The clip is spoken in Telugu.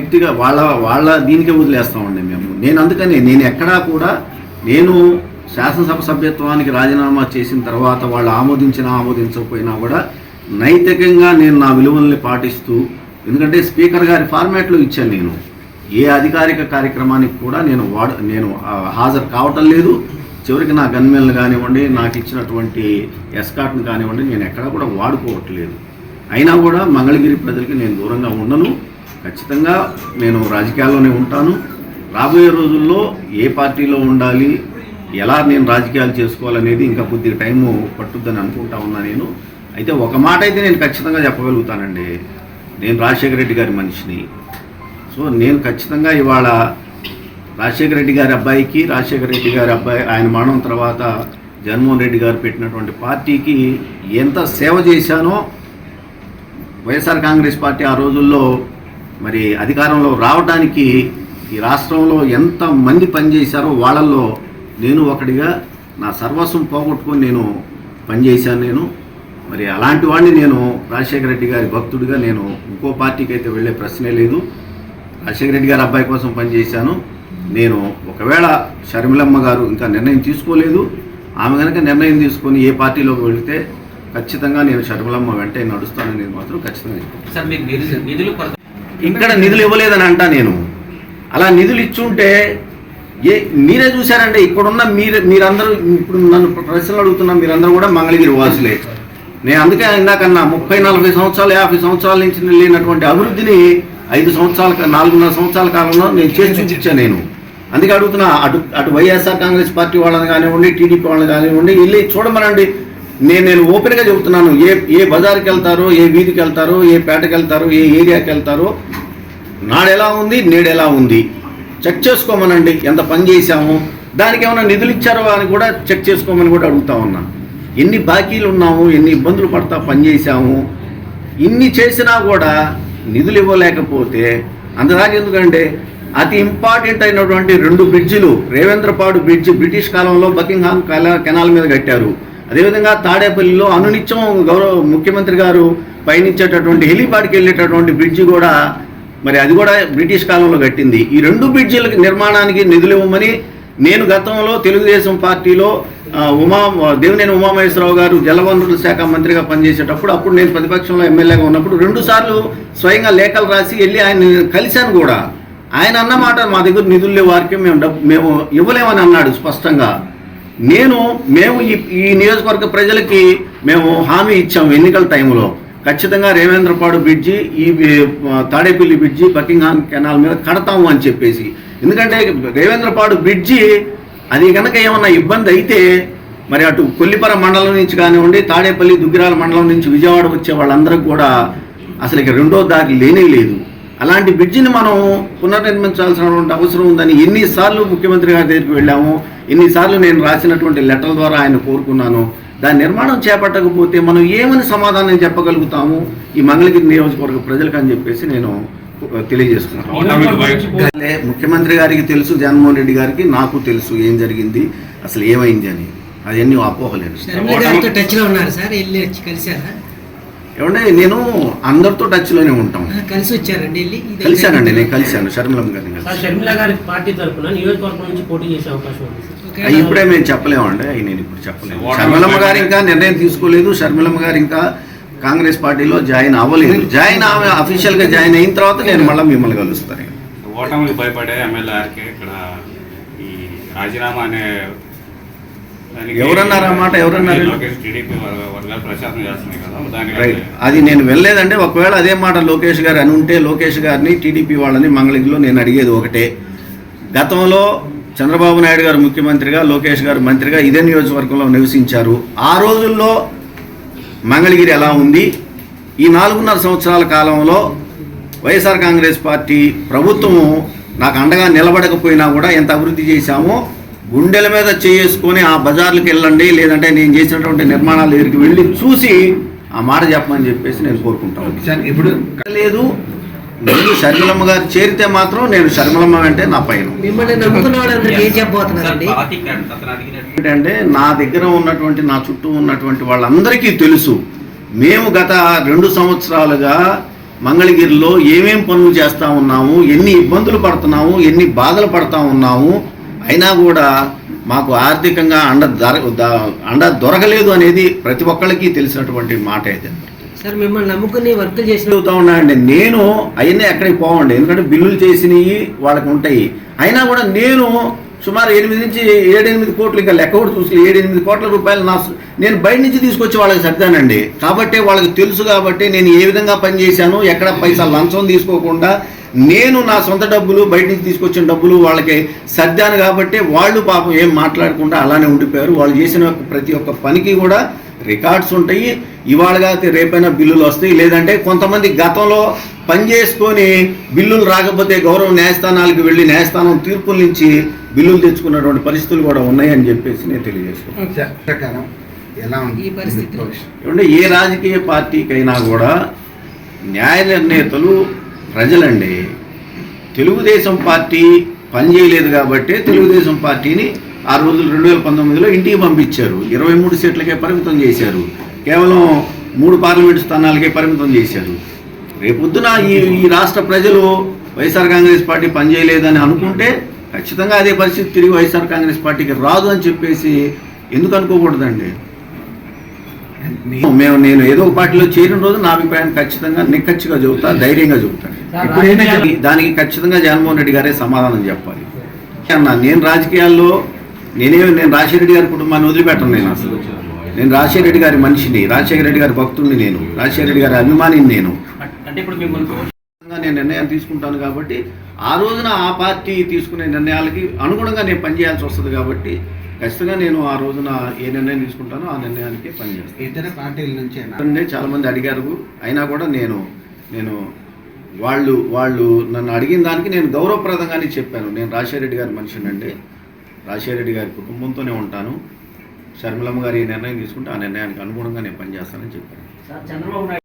వ్యక్తిగా వాళ్ళ వాళ్ళ దీనికే వదిలేస్తామండి మేము. నేను అందుకని నేను ఎక్కడా కూడా నేను శాసనసభ సభ్యత్వానికి రాజీనామా చేసిన తర్వాత వాళ్ళు ఆమోదించినా ఆమోదించకపోయినా కూడా నైతికంగా నేను నా విలువల్ని పాటిస్తూ ఎందుకంటే స్పీకర్ గారి ఫార్మాట్లో ఇచ్చాను నేను. ఏ అధికారిక కార్యక్రమానికి కూడా నేను వాడు నేను హాజరు కావటం లేదు. చివరికి నా గన్మెన్లు కానివ్వండి నాకు ఇచ్చినటువంటి ఎస్కాట్ను కానివ్వండి నేను ఎక్కడా కూడా వాడుకోవట్లేదు. అయినా కూడా మంగళగిరి ప్రజలకి నేను దూరంగా ఉండను. ఖచ్చితంగా నేను రాజకీయాల్లోనే ఉంటాను. రాబోయే రోజుల్లో ఏ పార్టీలో ఉండాలి ఎలా నేను రాజకీయాలు చేసుకోవాలనేది ఇంకా కొద్దిగా టైము పట్టుద్దని అనుకుంటా ఉన్నా నేను. అయితే ఒక మాట అయితే నేను ఖచ్చితంగా చెప్పగలుగుతానండి. నేను రాజశేఖర రెడ్డి గారి మనిషిని. సో నేను ఖచ్చితంగా ఇవాళ రాజశేఖర రెడ్డి గారి అబ్బాయికి రాజశేఖర రెడ్డి గారి అబ్బాయి ఆయన మరణం తర్వాత జగన్మోహన్ రెడ్డి గారు పెట్టినటువంటి పార్టీకి ఎంత సేవ చేశానో వైఎస్ఆర్ కాంగ్రెస్ పార్టీ ఆ రోజుల్లో మరి అధికారంలో రావడానికి ఈ రాష్ట్రంలో ఎంత మంది పనిచేశారో వాళ్ళల్లో నేను ఒకటిగా నా సర్వస్వం పోగొట్టుకొని నేను పనిచేశాను నేను. మరి అలాంటి వాడిని నేను రాజశేఖర రెడ్డి గారి భక్తుడిగా నేను ఇంకో పార్టీకి అయితే వెళ్ళే ప్రశ్నే లేదు. రాజశేఖర రెడ్డి గారి అబ్బాయి కోసం పనిచేశాను. నేను ఒకవేళ షర్మిలమ్మ గారు ఇంకా నిర్ణయం తీసుకోలేదు. ఆమె కనుక నిర్ణయం తీసుకొని ఏ పార్టీలోకి వెళితే ఖచ్చితంగా నేను షర్మిలమ్మ వెంటనే నడుస్తాననేది మాత్రం ఖచ్చితంగా సార్ మీకు నిధులు ఇక్కడ నిధులు ఇవ్వలేదని అంటా నేను. అలా నిధులు ఇచ్చుంటే ఏ మీరే చూసారంటే ఇక్కడున్న మీరు మీరందరూ ఇప్పుడు నన్ను ప్రశ్నలు అడుగుతున్న మీరందరూ కూడా మంగళగిరి వాసులే. నేను అందుకే ఇందాకన్నా ముప్పై నలభై సంవత్సరాలు యాభై సంవత్సరాల నుంచి లేనటువంటి అభివృద్ధిని ఐదు సంవత్సరాల నాలుగున్నర సంవత్సరాల కాలంలో నేను చేసి చూపించాను నేను. అందుకే అడుగుతున్నా అటు అటు వైఎస్ఆర్ కాంగ్రెస్ పార్టీ వాళ్ళని కానివ్వండి టీడీపీ వాళ్ళని కానివ్వండి వెళ్ళి చూడమనండి. నేను నేను ఓపెన్గా చెబుతున్నాను ఏ ఏ బజార్కి వెళ్తారో ఏ వీధికి వెళ్తారో ఏ పేటకి వెళ్తారో ఏ ఏరియాకి వెళ్తారో నాడెలా ఉంది నేడెలా ఉంది చెక్ చేసుకోమనండి ఎంత పని చేశాము దానికి ఏమైనా నిధులు ఇచ్చారో అని కూడా చెక్ చేసుకోమని కూడా అడుగుతా ఉన్నా. ఎన్ని బాకీలు ఉన్నాము ఎన్ని ఇబ్బందులు పడతా పనిచేసాము ఇన్ని చేసినా కూడా నిధులు ఇవ్వలేకపోతే అంతదాకా ఎందుకంటే అతి ఇంపార్టెంట్ అయినటువంటి రెండు బ్రిడ్జిలు రేవేంద్రపాడు బ్రిడ్జి బ్రిటిష్ కాలంలో బకింగ్హామ్ కెనాల్ మీద కట్టారు. అదేవిధంగా తాడేపల్లిలో అనునిత్యం గౌరవ ముఖ్యమంత్రి గారు పయనించేటటువంటి హెలీపాడ్కి వెళ్ళేటటువంటి బ్రిడ్జి కూడా మరి అది కూడా బ్రిటిష్ కాలంలో కట్టింది. ఈ రెండు బ్రిడ్జిల నిర్మాణానికి నిధులు ఇవ్వమని నేను గతంలో తెలుగుదేశం పార్టీలో ఉమా దేవినేని ఉమామహేశ్వరరావు గారు జలవనరుల శాఖ మంత్రిగా పనిచేసేటప్పుడు అప్పుడు నేను ప్రతిపక్షంలో ఎమ్మెల్యేగా ఉన్నప్పుడు రెండు సార్లు స్వయంగా లేఖలు రాసి వెళ్ళి ఆయన కలిశాను కూడా. ఆయన అన్నమాట మా దగ్గర నిధులు లేవు వారికి మేము డబ్బు మేము ఇవ్వలేమని అన్నాడు స్పష్టంగా. నేను మేము ఈ ఈ నియోజకవర్గ ప్రజలకి మేము హామీ ఇచ్చాము ఎన్నికల టైంలో. ఖచ్చితంగా రేవేంద్రపాడు బ్రిడ్జి ఈ తాడేపల్లి బ్రిడ్జి బకింగ్హామ్ కెనాల్ మీద కడతాము అని చెప్పేసి. ఎందుకంటే రేవేంద్రపాడు బ్రిడ్జి అది కనుక ఏమన్నా ఇబ్బంది అయితే మరి అటు కొల్లిపర మండలం నుంచి కానివ్వండి తాడేపల్లి దుగ్గిరాల మండలం నుంచి విజయవాడ వచ్చే వాళ్ళందరికీ కూడా అసలు ఇక రెండో దారి లేనే లేదు. అలాంటి బ్రిడ్జిని మనం పునర్నిర్మించాల్సినటువంటి అవసరం ఉందని ఎన్నిసార్లు ముఖ్యమంత్రి గారి దగ్గరికి వెళ్ళాము. ఎన్నిసార్లు నేను రాసినటువంటి లెటర్ల ద్వారా ఆయన కోరుకున్నాను. దాని నిర్మాణం చేపట్టకపోతే మనం ఏమని సమాధానం చెప్పగలుగుతాము? ఈ మంగళగిరి నియోజకవర్గ ప్రజలకు అని చెప్పేసి నేను తెలియజేస్తున్నాను. ముఖ్యమంత్రి గారికి తెలుసు జగన్మోహన్ రెడ్డి గారికి నాకు తెలుసు ఏం జరిగింది. అసలు ఏమైంది అని అవన్నీ అపోహలేదు ఏమంటే నేను అందరితో టచ్లోనే ఉంటాం. కలిసి వచ్చారండి కలిశానండి నేను కలిశాను గారిని కలిసి షర్మిల గారి పార్టీ తరఫున నియోజకవర్గం నుంచి పోటీ చేసే అవకాశం ఉంది ఇప్పుడే మేము చెప్పలేమండి. అవి నేను ఇప్పుడు చెప్పలేము షర్మిలమ్మ గారు ఇంకా నిర్ణయం తీసుకోలేదు. షర్మిలమ్మ గారు ఇంకా కాంగ్రెస్ పార్టీలో జాయిన్ అవ్వలేదు. జాయిన్ అఫీషియల్గా జాయిన్ అయిన తర్వాత నేను మళ్ళీ మిమ్మల్ని కలుస్తాను. ఓటమికి భయపడే ఎమ్మెల్యే గారికి ఇక్కడ ఈ రాజీనామా అనే ఎవరన్నారు ఆ మాట? ఎవరన్నారు? అది నేను వెళ్ళలేదండి ఒకవేళ అదే మాట లోకేష్ గారు అని ఉంటే లోకేష్ గారిని టీడీపీ వాళ్ళని మంగళగిరిలో నేను అడిగేది ఒకటే గతంలో చంద్రబాబు నాయుడు గారు ముఖ్యమంత్రిగా లోకేష్ గారు మంత్రిగా ఇదే నియోజకవర్గంలో నివసించారు ఆ రోజుల్లో మంగళగిరి ఎలా ఉంది ఈ నాలుగున్నర సంవత్సరాల కాలంలో వైఎస్ఆర్ కాంగ్రెస్ పార్టీ ప్రభుత్వము నాకు అండగా నిలబడకపోయినా కూడా ఎంత అభివృద్ధి చేశామో గుండెల మీద చేసుకొని ఆ బజార్లకు వెళ్ళండి లేదంటే నేను చేసినటువంటి నిర్మాణాల దగ్గరికి వెళ్ళి చూసి ఆ మాట చెప్పమని చెప్పేసి నేను కోరుకుంటాను ఇప్పుడు లేదు నేను షర్మిలమ్మ గారు చేరితే మాత్రం నేను షర్మిలమ్మ వెంటే నా పైన. ఏంటంటే నా దగ్గర ఉన్నటువంటి నా చుట్టూ ఉన్నటువంటి వాళ్ళందరికీ తెలుసు మేము గత రెండు సంవత్సరాలుగా మంగళగిరిలో ఏమేం పనులు చేస్తూ ఉన్నాము ఎన్ని ఇబ్బందులు పడుతున్నాము ఎన్ని బాధలు పడతా ఉన్నాము అయినా కూడా మాకు ఆర్థికంగా అండ అండ దొరకలేదు అనేది ప్రతి ఒక్కళ్ళకి తెలిసినటువంటి మాట అయితే. సార్ మిమ్మల్ని నమ్ముకుని వర్కులు చేసిన చదువుతా ఉన్నాయండి నేను అవన్నీ ఎక్కడికి పోవండి ఎందుకంటే బిల్లులు చేసినవి వాళ్ళకి ఉంటాయి. అయినా కూడా నేను సుమారు ఎనిమిది నుంచి ఏడెనిమిది కోట్లు ఇంకా లెక్క కూడా చూసి ఏడెనిమిది కోట్ల రూపాయలు నా నేను బయట నుంచి తీసుకొచ్చి వాళ్ళకి సర్దానండి. కాబట్టి వాళ్ళకి తెలుసు కాబట్టి నేను ఏ విధంగా పనిచేశాను ఎక్కడ పైసా లంచం తీసుకోకుండా నేను నా సొంత డబ్బులు బయట నుంచి తీసుకొచ్చిన డబ్బులు వాళ్ళకి సర్దాను కాబట్టి వాళ్ళు పాపం ఏం మాట్లాడకుండా అలానే ఉండిపోయారు. వాళ్ళు చేసిన ప్రతి ఒక్క పనికి కూడా రికార్డ్స్ ఉంటాయి. ఇవాళ కాకపోతే రేపైనా బిల్లులు వస్తాయి. లేదంటే కొంతమంది గతంలో పని చేసుకొని బిల్లులు రాకపోతే గౌరవ న్యాయస్థానాలకు వెళ్ళి న్యాయస్థానం తీర్పుల నుంచి బిల్లులు తెచ్చుకున్నటువంటి పరిస్థితులు కూడా ఉన్నాయని చెప్పేసి నేను తెలియజేస్తున్నాను. ఎలా ఉంది? ఏ రాజకీయ పార్టీకైనా కూడా న్యాయ నిర్ణేతలు ప్రజలండి తెలుగుదేశం పార్టీ పనిచేయలేదు కాబట్టి తెలుగుదేశం పార్టీని ఆ రోజులు రెండు వేల పంతొమ్మిదిలో ఇంటికి పంపించారు. ఇరవై మూడు సీట్లకే పరిమితం చేశారు. కేవలం మూడు పార్లమెంటు స్థానాలకే పరిమితం చేశారు. రేపొద్దున ఈ ఈ రాష్ట్ర ప్రజలు వైఎస్ఆర్ కాంగ్రెస్ పార్టీ పనిచేయలేదని అనుకుంటే ఖచ్చితంగా అదే పరిస్థితి తిరిగి వైఎస్ఆర్ కాంగ్రెస్ పార్టీకి రాదు అని చెప్పేసి ఎందుకు అనుకోకూడదండి? మేము నేను ఏదో ఒక పార్టీలో చేరిన రోజు నా అభిప్రాయాన్ని ఖచ్చితంగా నిక్కచ్చిగా చెబుతా ధైర్యంగా చెబుతాను. దానికి ఖచ్చితంగా జగన్మోహన్ రెడ్డి గారే సమాధానం చెప్పాలి. అన్న నేను రాజకీయాల్లో నేనే నేను రాజశేఖర రెడ్డి గారి కుటుంబాన్ని వదిలిపెట్టను నేను అసలు. నేను రాజశేఖర రెడ్డి గారి మనిషిని రాజశేఖర రెడ్డి గారి భక్తుడిని నేను రాజశేఖర రెడ్డి గారి అభిమానిని నేను. అంటే ఇప్పుడు మిమ్మల్ని ఖచ్చితంగా నేను నిర్ణయాలు తీసుకుంటాను కాబట్టి ఆ రోజున ఆ పార్టీ తీసుకునే నిర్ణయాలకి అనుగుణంగా నేను పనిచేయాల్సి వస్తుంది కాబట్టి ఖచ్చితంగా నేను ఆ రోజున ఏ నిర్ణయం తీసుకుంటానో ఆ నిర్ణయానికి పనిచేస్తాను. ఇతర పార్టీల నుంచి చాలా మంది అడిగారు అయినా కూడా నేను నేను వాళ్ళు వాళ్ళు నన్ను అడిగిన దానికి నేను గౌరవప్రదంగానే చెప్పాను. నేను రాజశేఖర రెడ్డి గారి మనిషినండి. రాజశేఖర రెడ్డి గారి కుటుంబంతోనే ఉంటాను. శర్మిలమ్మ గారు ఈ నిర్ణయం తీసుకుంటే ఆ నిర్ణయానికి అనుగుణంగా నేను పనిచేస్తానని చెప్పాను. చంద్రబాబు